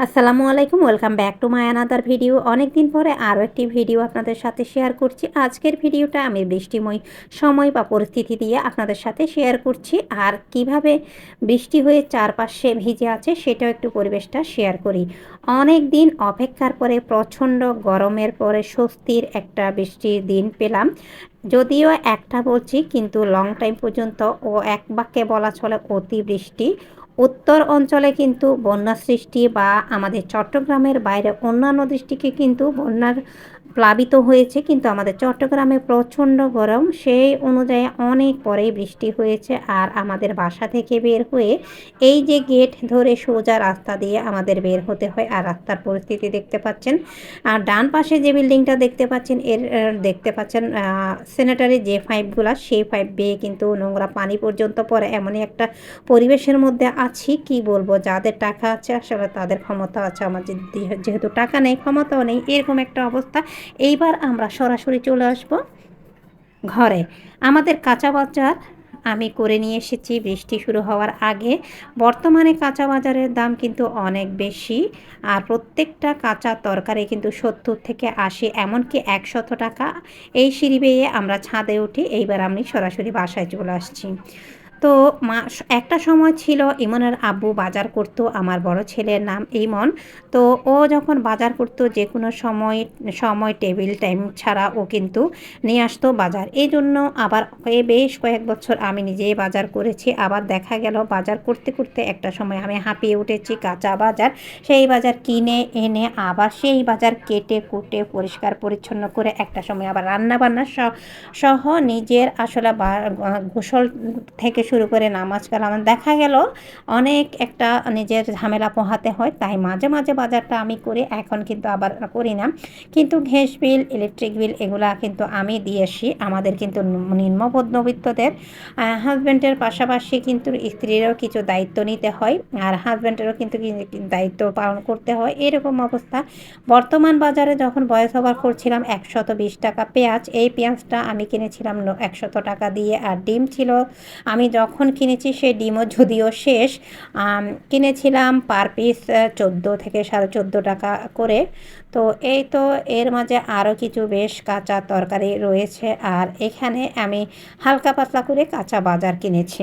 আসসালামু আলাইকুম, welcome back to my another video. অনেক দিন পরে আরও একটি ভিডিও আপনাদের সাথে শেয়ার করছি। আজকের ভিডিওটা আমি বৃষ্টিময় সময় বা পরিস্থিতি দিয়ে আপনাদের সাথে শেয়ার করছি। আর কীভাবে বৃষ্টি হয়ে চারপাশে ভিজে আছে সেটাও একটু পরিবেশটা শেয়ার করি। অনেক দিন অপেক্ষার পরে, প্রচণ্ড গরমের পরে স্বস্তির একটা বৃষ্টির দিন পেলাম। যদিও একটা বলছি, কিন্তু লং টাইম পর্যন্ত ও এক বাক্যে বলা চলে অতিবৃষ্টি। উত্তর অঞ্চলে কিন্তু বন্যা সৃষ্টি বা আমাদের চট্টগ্রামের বাইরে অন্যান্য দৃষ্টিকে কিন্তু বন্যার প্লাবিত হয়েছে, কিন্তু আমাদের চট্টগ্রামে প্রচণ্ড গরম। সেই অনুযায়ী অনেক পরেই বৃষ্টি হয়েছে আর আমাদের বাসা থেকে বের হয়ে এই যে গেট ধরে সোজা রাস্তা দিয়ে আমাদের বের হতে হয় আর রাস্তার পরিস্থিতি দেখতে পাচ্ছেন। আর ডান পাশে যে বিল্ডিংটা দেখতে পাচ্ছেন, এর দেখতে পাচ্ছেন সেনেটারি যে পাইপগুলো, সেই পাইপ বেয়ে কিন্তু নোংরা পানি পর্যন্ত পড়ে। এমনই একটা পরিবেশের মধ্যে আছি, কি বলব? যাদের টাকা আছে, আসলে তাদের ক্ষমতা আছে। আমার যেহেতু টাকা নেই, ক্ষমতাও নেই, এরকম একটা অবস্থা। এইবার আমরা সরাসরি চলে আসব ঘরে। আমাদের কাঁচা বাজার আমি করে নিয়ে এসেছি। বৃষ্টি শুরু হওয়ার আগে বর্তমানে কাঁচা বাজারের দাম কিন্তু অনেক বেশি আর প্রত্যেকটা কাঁচা তরকারি কিন্তু সত্তর থেকে আশি এমনকি একশত টাকা। এই সিঁড়ি বেয়ে আমরা ছাদে উঠি এইবার আমি সরাসরি বাসায় চলে আসছি। তো মা, একটা সময় ছিল ইমনের আব্বু বাজার করতো, আমার বড় ছেলের নাম ইমন। তো ও যখন বাজার করতো, যে কোনো সময় সময় টেবিল টাইম ছাড়া ও কিন্তু নিয়ে আসতো বাজার। এই জন্য আবার বেশ কয়েক বছর আমি নিজেই বাজার করেছি। আবার দেখা গেল, বাজার করতে করতে একটা সময় আমি হাঁপিয়ে উঠেছি কাঁচা বাজার। সেই বাজার কিনে এনে আবার সেই বাজার কেটে কুটে পরিষ্কার পরিচ্ছন্ন করে একটা সময় আবার রান্না বান্না সহ নিজের আসলে গোসল থেকে শুরু করে নামাজ কালাম। দেখা গেল অনেক একটা নিজের ঝামেলা পোহাতে হয়, তাই মাঝে মাঝে বাজারটা আমি করি, এখন কিন্তু আবার করি না। কিন্তু ঘেস বিল, ইলেকট্রিক বিল এগুলা কিন্তু আমি দিয়েছি আমাদের কিন্তু নিম্নমধ্যবিত্তদের হাজব্যান্ডের পাশাপাশি কিন্তু স্ত্রীরও কিছু দায়িত্ব নিতে হয়, আর হাজব্যান্ডেরও কিন্তু দায়িত্ব পালন করতে হয়, এরকম অবস্থা। বর্তমান বাজারে যখন বয়স ওভার করছিলাম একশত বিশ টাকা পেঁয়াজ, এই পেঁয়াজটা আমি কিনেছিলাম একশত টাকা দিয়ে, আর ডিম ছিল, আমি যখন কিনেছি সে ডিমও যদিও শেষ কিনেছিলাম পার পিস চোদ্দ থেকে সাড়ে চোদ্দ টাকা করে। তো এই তো এর মাঝে আরও কিছু বেশ কাঁচা তরকারি রয়েছে আর এখানে আমি হালকা পাতলা করে কাঁচা বাজার কিনেছি।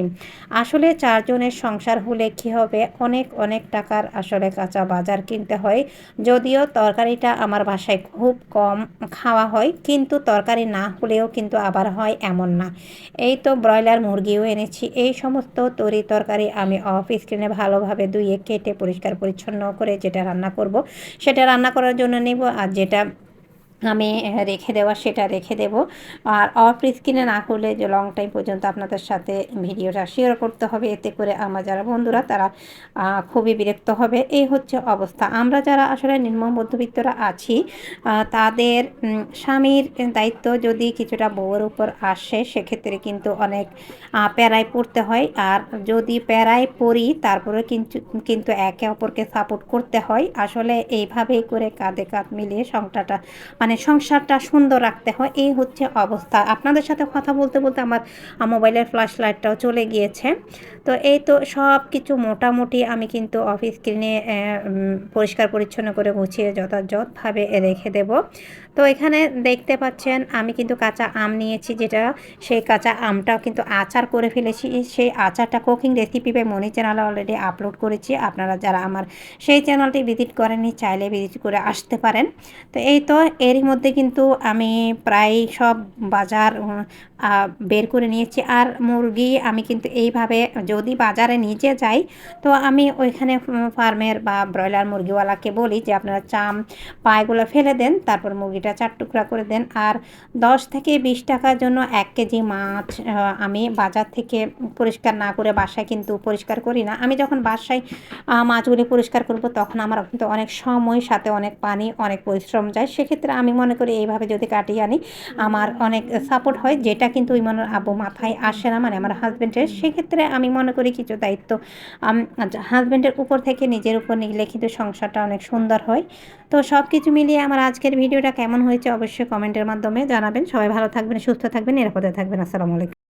আসলে চারজনের সংসার হলে কি হবে? অনেক অনেক টাকার আসলে কাঁচা বাজার কিনতে হয়। যদিও তরকারিটা আমার বাসায় খুব কম খাওয়া হয়, কিন্তু তরকারি না হলেও কিন্তু আবার হয় এমন না। এই তো ব্রয়লার মুরগিও এনেছি। এই সমস্ত তরি তরকারি আমি অফ স্ক্রিনে ভালোভাবে ধুয়ে কেটে পরিষ্কার পরিচ্ছন্ন করে যেটা রান্না করব, সেটা রান্না করার জন্য নেব। আর যেটা আমি রেখে দেওয়া, সেটা রেখে দেব। আর অফ স্ক্রিনে না করলে যে লং টাইম পর্যন্ত আপনাদের সাথে ভিডিওটা শেয়ার করতে হবে, এতে করে আমার যারা বন্ধুরা, তারা খুবই বিরক্ত হবে। এই হচ্ছে অবস্থা। আমরা যারা আসলে নিম্ন মধ্যবিত্তরা আছি তাদের স্বামীর দায়িত্ব যদি কিছুটা বউয়ের উপর আসে, সেক্ষেত্রে কিন্তু অনেক প্যারায় পড়তে হয়। আর যদি প্যারায় পড়ি, তারপরে কিন্তু কিন্তু একে অপরকে সাপোর্ট করতে হয়। আসলে এইভাবেই করে কাঁধে কাঁধ মিলিয়ে সংসারটা মানে মানে সংসারটা সুন্দর রাখতে হয়, এই হচ্ছে অবস্থা। আপনাদের সাথে কথা বলতে বলতে আমার মোবাইলের ফ্ল্যাশ লাইটটাও চলে গিয়েছে। তো এই তো সব কিছু মোটামুটি আমি কিন্তু অফিস স্ক্রিনে পরিষ্কার পরিচ্ছন্ন করে গুছিয়ে যথাযথভাবে রেখে দেব। তো এখানে দেখতে পাচ্ছেন, আমি কিন্তু কাঁচা আম নিয়েছি, যেটা সেই কাঁচা আমটাও কিন্তু আচার করে ফেলেছি। সেই আচারটা কুকিং রেসিপি বাই মনি চ্যানেলে অলরেডি আপলোড করেছি। আপনারা যারা আমার সেই চ্যানেলটি ভিজিট করেননি, চাইলে ভিজিট করে আসতে পারেন। তো এই তো এরই মধ্যে কিন্তু আমি প্রায় সব বাজার বের করে নিয়েছি। আর মুরগি আমি কিন্তু এইভাবে যদি বাজারে নিজে যাই, তো আমি ওইখানে ফার্মের বা ব্রয়লার মুরগিওয়ালাকে বলি যে, আপনারা চাম পায়েগুলো ফেলে দেন, তারপর মুরগিটা চার টুকরা করে দেন। আর দশ থেকে বিশ টাকার জন্য এক কেজি মাছ আমি বাজার থেকে পরিষ্কার না করে বাসায় কিন্তু পরিষ্কার করি না। আমি যখন বাসায় মাছগুলি পরিষ্কার করব, তখন আমার কিন্তু অনেক সময়, সাথে অনেক পানি, অনেক পরিশ্রম যায়। সেক্ষেত্রে আমি মনে করি এইভাবে যদি কাটিয়ে আনি, আমার অনেক সাপোর্ট হয়, যেটা কিন্তু ইমনের আব্বু মাথায় আসে না মানে আমার হাজব্যান্ডের সেক্ষেত্রে আমি মনে করি কিছু দায়িত্ব হাজব্যান্ডের উপর থেকে নিজের উপর নিলে কিন্তু সংসারটা অনেক সুন্দর হয়। তো সব কিছু মিলিয়ে আমার আজকের ভিডিওটা কেমন হয়েছে অবশ্যই কমেন্টের মাধ্যমে জানাবেন। সবাই ভালো থাকবেন, সুস্থ থাকবেন, নিরাপদে থাকবেন। আসসালামু আলাইকুম।